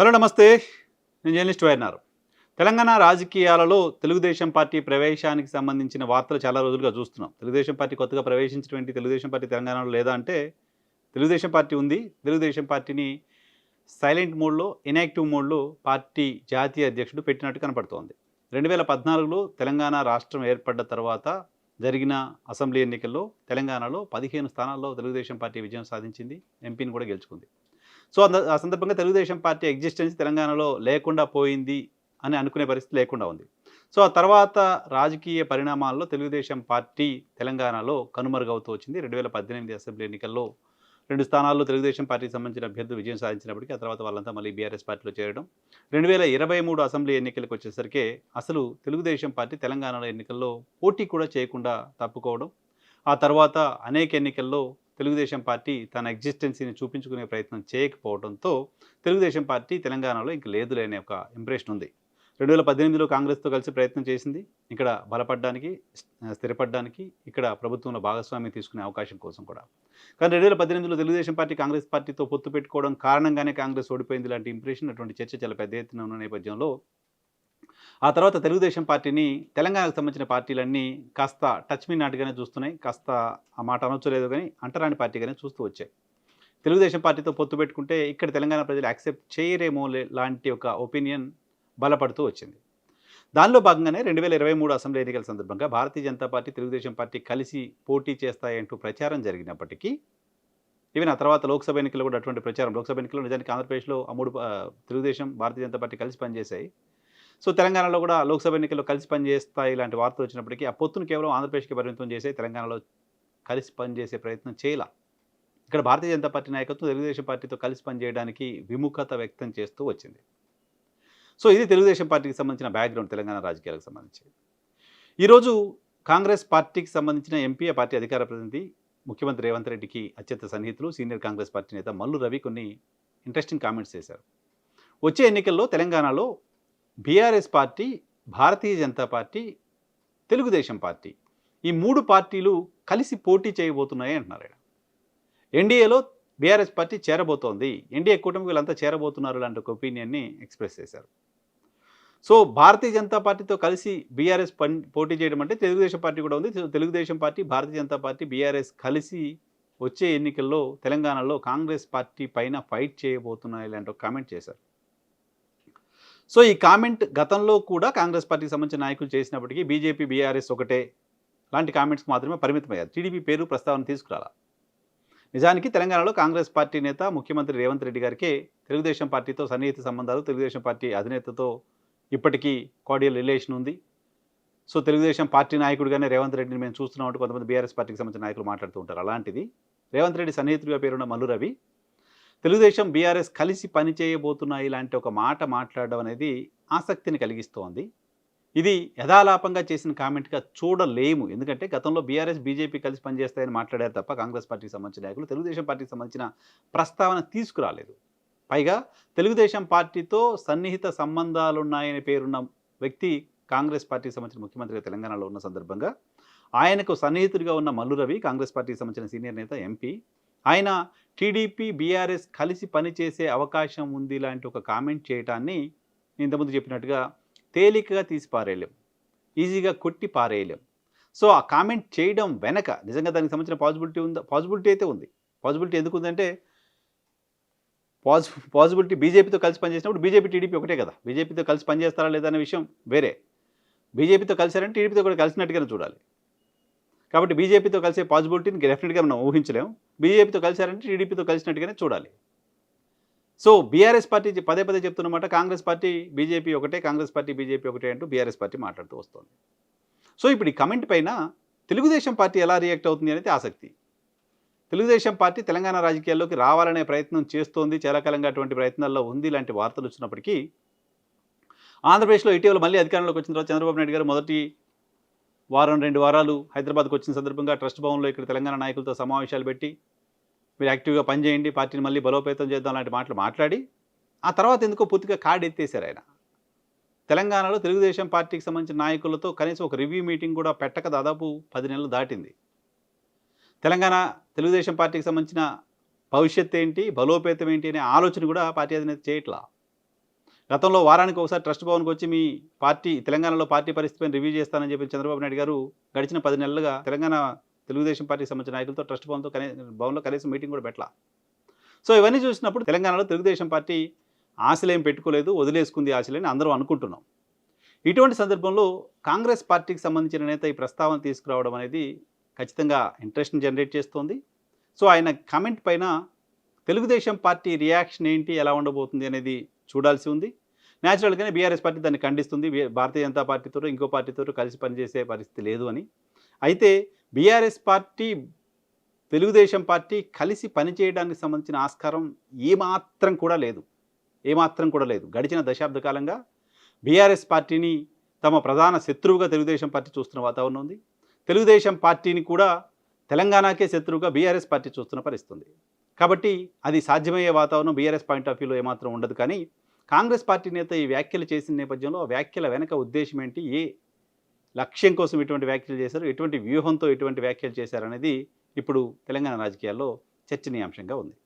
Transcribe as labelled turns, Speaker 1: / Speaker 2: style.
Speaker 1: Hello నమస్తే. నేను journalist YNR Telangana రాజకీయాలలో తెలుగుదేశం పార్టీ ప్రవేశానికి సంబంధించిన వార్తలు చాలా రోజులుగా చూస్తున్నాం. తెలుగుదేశం పార్టీ కొత్తగా ప్రవేశించినటువంటి తెలుగుదేశం పార్టీ తెలంగాణలో లేదా అంటే తెలుగుదేశం పార్టీ ఉంది. తెలుగుదేశం పార్టీని సైలెంట్ మోడ్లో ఇన్యాక్టివ్ మోడ్లో పార్టీ జాతీయ అధ్యక్షుడు పెట్టినట్టు కనపడుతోంది. రెండు వేల పద్నాలుగులో తెలంగాణ రాష్ట్రం ఏర్పడ్డ తర్వాత జరిగిన అసెంబ్లీ ఎన్నికల్లో తెలంగాణలో పదిహేను స్థానాల్లో తెలుగుదేశం పార్టీ విజయం సాధించింది. ఎంపీని కూడా గెలుచుకుంది. సో అంద- ఆ సందర్భంగా తెలుగుదేశం పార్టీ ఎగ్జిస్టెన్స్ తెలంగాణలో లేకుండా పోయింది అని అనుకునే పరిస్థితి లేకుండా ఉంది. సో ఆ తర్వాత రాజకీయ పరిణామాల్లో తెలుగుదేశం పార్టీ తెలంగాణలో కనుమరుగవుతూ వచ్చింది. రెండు వేల పద్దెనిమిది అసెంబ్లీ ఎన్నికల్లో రెండు స్థానాల్లో తెలుగుదేశం పార్టీకి సంబంధించిన అభ్యర్థులు విజయం సాధించినప్పటికీ ఆ తర్వాత వాళ్ళంతా మళ్ళీ బీఆర్ఎస్ పార్టీలో చేరడం. రెండు వేల ఇరవై మూడు అసెంబ్లీ ఎన్నికలకు వచ్చేసరికి అసలు తెలుగుదేశం పార్టీ తెలంగాణలో ఎన్నికల్లో పోటీ కూడా చేయకుండా తప్పుకోవడం. ఆ తర్వాత అనేక ఎన్నికల్లో తెలుగుదేశం పార్టీ తన ఎగ్జిస్టెన్సీని చూపించుకునే ప్రయత్నం చేయకపోవడంతో తెలుగుదేశం పార్టీ తెలంగాణలో ఇంక లేదులే అనే ఒక ఇంప్రెషన్ ఉంది. రెండు వేల పద్దెనిమిదిలో కాంగ్రెస్తో కలిసి ప్రయత్నం చేసింది. ఇక్కడ బలపడడానికి స్థిరపడడానికి ఇక్కడ ప్రభుత్వంలో భాగస్వామ్యం తీసుకునే అవకాశం కోసం కూడా. కానీ రెండు వేల పద్దెనిమిదిలో తెలుగుదేశం పార్టీ కాంగ్రెస్ పార్టీతో పొత్తు పెట్టుకోవడం కారణంగానే కాంగ్రెస్ ఓడిపోయింది లాంటి ఇంప్రెషన్ అటువంటి చర్చ చాలా పెద్ద ఎత్తున ఉన్న నేపథ్యంలో ఆ తర్వాత తెలుగుదేశం పార్టీని తెలంగాణకు సంబంధించిన పార్టీలన్నీ కాస్త టచ్ మీ నాటుగానే చూస్తున్నాయి. కాస్త ఆ మాట అనొచ్చలేదు కానీ అంటరాని పార్టీగానే చూస్తూ వచ్చాయి. తెలుగుదేశం పార్టీతో పొత్తు పెట్టుకుంటే ఇక్కడ తెలంగాణ ప్రజలు యాక్సెప్ట్ చేయరేమో లాంటి ఒక ఒపీనియన్ బలపడుతూ వచ్చింది. దానిలో భాగంగానే రెండు వేల ఇరవై మూడు అసెంబ్లీ ఎన్నికల సందర్భంగా భారతీయ జనతా పార్టీ తెలుగుదేశం పార్టీ కలిసి పోటీ చేస్తాయంటూ ప్రచారం జరిగినప్పటికీ ఈవెన్ ఆ తర్వాత లోక్సభ ఎన్నికల్లో కూడా అటువంటి ప్రచారం లోక్సభ ఎన్నికల్లో నిజానికి ఆంధ్రప్రదేశ్లో ఆ మూడు తెలుగుదేశం భారతీయ జనతా పార్టీ కలిసి పనిచేశాయి. సో తెలంగాణలో కూడా లోక్సభ ఎన్నికల్లో కలిసి పనిచేస్తాయి ఇలాంటి వార్తలు వచ్చినప్పటికీ ఆ పొత్తును కేవలం ఆంధ్రప్రదేశ్కి పరిమితం చేసే తెలంగాణలో కలిసి పనిచేసే ప్రయత్నం చేయాల. ఇక్కడ భారతీయ జనతా పార్టీ నాయకత్వం తెలుగుదేశం పార్టీతో కలిసి పనిచేయడానికి విముఖత వ్యక్తం చేస్తూ వచ్చింది. సో ఇది తెలుగుదేశం పార్టీకి సంబంధించిన బ్యాక్గ్రౌండ్ తెలంగాణ రాజకీయాలకు సంబంధించి ఈరోజు కాంగ్రెస్ పార్టీకి సంబంధించిన ఎంపీ ఆ పార్టీ అధికార ప్రతినిధి ముఖ్యమంత్రి రేవంత్ రెడ్డికి అత్యంత సన్నిహితులు సీనియర్ కాంగ్రెస్ పార్టీ నేత మల్లు రవి కొన్ని ఇంట్రెస్టింగ్ కామెంట్స్ చేశారు. వచ్చే ఎన్నికల్లో తెలంగాణలో BRS party Bharatiya Janata party Telugudesam party. ఈ మూడు పార్టీలు కలిసి పోటీ చేయబోతున్నాయి అంటున్నారు ఆయన. ఎన్డీఏలో బీఆర్ఎస్ పార్టీ చేరబోతోంది. ఎన్డీఏ కూటమి వీళ్ళంతా చేరబోతున్నారు లాంటి ఒక ఒపీనియన్ని ఎక్స్ప్రెస్ చేశారు. సో భారతీయ జనతా పార్టీతో కలిసి బీఆర్ఎస్ పని పోటీ చేయడం అంటే తెలుగుదేశం పార్టీ కూడా ఉంది. Telugu Desam party Bharatiya Janata party BRS కలిసి వచ్చే ఎన్నికల్లో తెలంగాణలో కాంగ్రెస్ పార్టీ పైన ఫైట్ చేయబోతున్నాయి ఇలాంటి ఒక కామెంట్ చేశారు. సో ఈ కామెంట్ గతంలో కూడా కాంగ్రెస్ పార్టీకి సంబంధించిన నాయకులు చేసినప్పటికీ బీజేపీ బీఆర్ఎస్ ఒకటే. లాంటి కామెంట్స్ మాత్రమే పరిమితమయ్యారు టీడీపీ పేరు ప్రస్తావన తీసుకురాలా? నిజానికి తెలంగాణలో కాంగ్రెస్ పార్టీ నేత ముఖ్యమంత్రి రేవంత్ రెడ్డి గారికి తెలుగుదేశం పార్టీతో సన్నిహిత సంబంధాలు తెలుగుదేశం పార్టీ అధినేతతో ఇప్పటికీ కార్డియల్ రిలేషన్ ఉంది. సో తెలుగుదేశం పార్టీ నాయకుడిగానే రేవంత్ రెడ్డిని మేము చూస్తున్నామంటూ కొంతమంది బీఆర్ఎస్ పార్టీకి సంబంధించిన నాయకులు మాట్లాడుతూ ఉంటారు. అలాంటిది రేవంత్ రెడ్డి సన్నిహితుడిగా పేరున్న మల్లు రవి తెలుగుదేశం బీఆర్ఎస్ కలిసి పని చేయబోతున్నాయి ఇలాంటి ఒక మాట మాట్లాడడం అనేది ఆసక్తిని కలిగిస్తోంది. ఇది యథాలాపంగా చేసిన కామెంట్గా చూడలేము. ఎందుకంటే గతంలో బీఆర్ఎస్ బీజేపీ కలిసి పనిచేస్తాయని మాట్లాడారు తప్ప కాంగ్రెస్ పార్టీకి సంబంధించిన నాయకులు తెలుగుదేశం పార్టీకి సంబంధించిన ప్రస్తావన తీసుకురాలేదు. పైగా తెలుగుదేశం పార్టీతో సన్నిహిత సంబంధాలున్నాయని పేరున్న వ్యక్తి కాంగ్రెస్ పార్టీకి సంబంధించిన ముఖ్యమంత్రిగా తెలంగాణలో ఉన్న సందర్భంగా ఆయనకు సన్నిహితుడిగా ఉన్న మల్లు రవి కాంగ్రెస్ పార్టీకి సంబంధించిన సీనియర్ నేత ఎంపీ ఆయన టీడీపీ బీఆర్ఎస్ కలిసి పనిచేసే అవకాశం ఉంది లాంటి ఒక కామెంట్ చేయటాన్ని ఇంతకుముందు చెప్పినట్టుగా తేలికగా తీసి పారేయలేం ఈజీగా కొట్టి పారేయలేం. సో ఆ కామెంట్ చేయడం వెనక నిజంగా దానికి సంబంధించిన పాజిబిలిటీ ఉందా? పాజిబిలిటీ అయితే ఉంది. పాజిబిలిటీ ఎందుకు ఉందంటే పాజి పాజిబిలిటీ బీజేపీతో కలిసి పనిచేసినప్పుడు బీజేపీ టీడీపీ ఒకటే కదా. బీజేపీతో కలిసి పనిచేస్తారా లేదా అనే విషయం వేరే. బీజేపీతో కలిసారంటే టీడీపీతో కూడా కలిసినట్టుగానే చూడాలి. కాబట్టి బీజేపీతో కలిసే పాసిబిలిటీని డెఫినెట్గా మనం ఊహించలేం. బీజేపీతో కలిసారంటే టీడీపీతో కలిసినట్టుగానే చూడాలి. సో బీఆర్ఎస్ పార్టీ పదే పదే చెప్తున్నమాట కాంగ్రెస్ పార్టీ బీజేపీ ఒకటే కాంగ్రెస్ పార్టీ బీజేపీ ఒకటే అంటూ బీఆర్ఎస్ పార్టీ మాట్లాడుతూ వస్తుంది. సో ఇప్పుడు ఈ కమెంట్ పైన తెలుగుదేశం పార్టీ ఎలా రియాక్ట్ అవుతుంది అనేది ఆసక్తి. తెలుగుదేశం పార్టీ తెలంగాణ రాజకీయాల్లోకి రావాలనే ప్రయత్నం చేస్తోంది చాలాకాలంగా అటువంటి ప్రయత్నాల్లో ఉంది ఇలాంటి వార్తలు వచ్చినప్పటికీ ఆంధ్రప్రదేశ్లో ఇటీవల మళ్ళీ అధికారంలోకి వచ్చిన తర్వాత చంద్రబాబు నాయుడు గారు మొదటి వారం రెండు వారాలు హైదరాబాద్కు వచ్చిన సందర్భంగా ట్రస్ట్ భవన్లో ఇక్కడ తెలంగాణ నాయకులతో సమావేశాలు పెట్టి మీరు యాక్టివ్గా పనిచేయండి పార్టీని మళ్ళీ బలోపేతం చేద్దాం లాంటి మాటలు మాట్లాడి ఆ తర్వాత ఎందుకో పూర్తిగా కార్డు ఎత్తేశారు ఆయన. తెలంగాణలో తెలుగుదేశం పార్టీకి సంబంధించిన నాయకులతో కనీసం ఒక రివ్యూ మీటింగ్ కూడా పెట్టక దాదాపు పది నెలలు దాటింది. తెలంగాణ తెలుగుదేశం పార్టీకి సంబంధించిన భవిష్యత్ ఏంటి బలోపేతం ఏంటి అనే ఆలోచన కూడా పార్టీ అధినేత చేయట్లా? గతంలో వారానికి ఒకసారి ట్రస్ట్ భవన్కి వచ్చి మీ పార్టీ తెలంగాణలో పార్టీ పరిస్థితిపైన రివ్యూ చేస్తానని చెప్పి చంద్రబాబు నాయుడు గారు గడిచిన పది నెలలుగా తెలంగాణ తెలుగుదేశం పార్టీకి సంబంధించిన నాయకులతో ట్రస్ట్ భవన్తో కనీ భవన్లో కనీసం మీటింగ్ కూడా పెట్టలా. సో ఇవన్నీ చూసినప్పుడు తెలంగాణలో తెలుగుదేశం పార్టీ ఆశలేం పెట్టుకోలేదు వదిలేసుకుంది ఆశలేని అందరూ అనుకుంటున్నాం. ఇటువంటి సందర్భంలో కాంగ్రెస్ పార్టీకి సంబంధించిన నేత ఈ ప్రస్తావన తీసుకురావడం అనేది ఖచ్చితంగా ఇంట్రెస్ట్ని జనరేట్ చేస్తోంది. సో ఆయన కామెంట్ పైన తెలుగుదేశం పార్టీ రియాక్షన్ ఏంటి ఎలా ఉండబోతుంది అనేది చూడాల్సి ఉంది. న్యాచురల్గానే బీఆర్ఎస్ పార్టీ దాన్ని ఖండిస్తుంది. భారతీయ జనతా పార్టీతో ఇంకో పార్టీతో కలిసి పనిచేసే పరిస్థితి లేదు అని. అయితే బీఆర్ఎస్ పార్టీ తెలుగుదేశం పార్టీ కలిసి పనిచేయడానికి సంబంధించిన ఆస్కారం ఏమాత్రం కూడా లేదు. ఏమాత్రం కూడా లేదు. గడిచిన దశాబ్ద కాలంగా బీఆర్ఎస్ పార్టీని తమ ప్రధాన శత్రువుగా తెలుగుదేశం పార్టీ చూస్తున్న వాతావరణం ఉంది. తెలుగుదేశం పార్టీని కూడా తెలంగాణకే శత్రువుగా బీఆర్ఎస్ పార్టీ చూస్తున్న పరిస్థితుంది కాబట్టి అది సాధ్యమయ్యే వాతావరణం బీఆర్ఎస్ పాయింట్ ఆఫ్ వ్యూలో ఏమాత్రం ఉండదు కానీ కాంగ్రెస్ పార్టీ నేత ఈ వ్యాఖ్యలు చేసిన నేపథ్యంలో వ్యాఖ్యల వెనక ఉద్దేశం ఏంటి? ఏ లక్ష్యం కోసం ఇటువంటి వ్యాఖ్యలు చేశారు? ఎటువంటి వ్యూహంతో ఎటువంటి వ్యాఖ్యలు చేశారనేది ఇప్పుడు తెలంగాణ రాజకీయాల్లో చర్చనీయాంశంగా ఉంది.